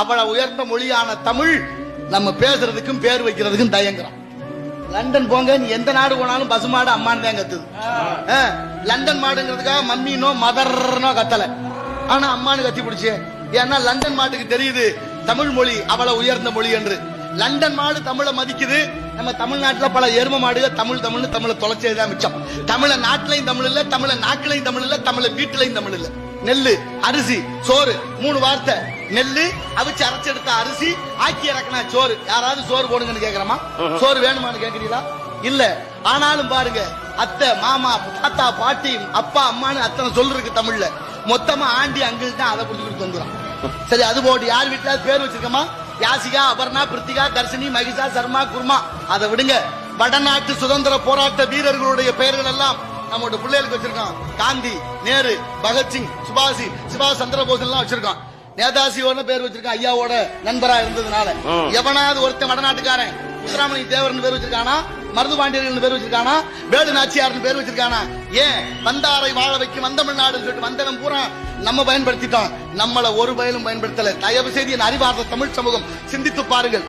அவ்வளவு உயர்ந்த மொழியான தமிழ் நம்ம பேசுறதுக்கும் பேர் வைக்கிறதுக்கும் தயங்குறோம் லண்டன் போங்க நீ எந்த நாடு போனாலும் பசுமாடு அம்மான்னு தான் கத்துது. லண்டன் மாடுங்கிறதுக்காக மம்மினோ மதர்னோ கத்தல. ஆனா அம்மானு கத்தி பிடிச்சு. ஏன்னா லண்டன் மாட்டுக்கு தெரியுது தமிழ் மொழி அவ்வளவு உயர்ந்த மொழி என்று. லண்டன் மாடு தமிழை மதிக்குது. நம்ம தமிழ்நாட்டுல பல எரும மாடுகள் தமிழ் தமிழ்னு தமிழை தொலைச்சதுதான் மிச்சம். தமிழ நாட்டிலையும் தமிழ் இல்ல தமிழ நாக்கிலையும் தமிழ் இல்ல தமிழ வீட்டிலையும் தமிழ் இல்லை. நெல்லு அரிசி சோறு. மூணு வார்த்தை. நெல்லு அவிச்சு அரைச்செடுத்த அரிசி ஆக்கி இறக்கினா சோறு. யாராவது சோறு போடுங்கன்னு கேக்குறமா? சோறு வேணுமான்னு கேக்குறீங்களா? இல்ல. ஆனாலும் பாருங்க அத்தை மாமா தாத்தா பாட்டி அப்பா அம்மான்னு அத்தனை சொல் இருக்கு தமிழ்ல. மொத்தமா ஆண்டி அங்கிள் தான் அதை கொடுத்துக்கிட்டு வந்துடும் சரி அது போட்டு யார் வீட்டுல பேர் வச்சிருக்கமா? யாசிகா அபர்ணா பிருத்திகா தர்ஷினி மகிஷா சர்மா குர்மா. அதை விடுங்க. வடநாட்டு சுதந்திர போராட்ட வீரர்களுடைய பெயர்கள் எல்லாம் நம்மளோட பிள்ளைகளுக்கு வச்சிருக்கோம் காந்தி நேரு பகத்சிங் சுபாஷி சுபாஷ் சந்திரபோஸ் எல்லாம் வச்சிருக்கோம் நேதாசியோட பேர் வச்சிருக்கான். ஐயாவோட நண்பரா இருந்ததுனால. எவனாவது ஒருத்தன் வடநாட்டுக்காரன் முத்துராமலிங்க தேவர்னு பேர் வச்சிருக்கானா மருது பாண்டியர்கள் பேர் வச்சிருக்கானா வேடு நாச்சியார்னு பேர் வச்சிருக்கானா ஏன் வந்தாரை வாழ வைக்கும் வந்தமிழ்நாடுன்னு சொல்லிட்டு வந்தவன் பூரா நம்ம பயன்படுத்திட்டோம் நம்மள ஒரு பயனும் பயன்படுத்தல. தயவு செய்து என் அறிவார்ந்த தமிழ் சமூகம் சிந்தித்து பாருங்கள்.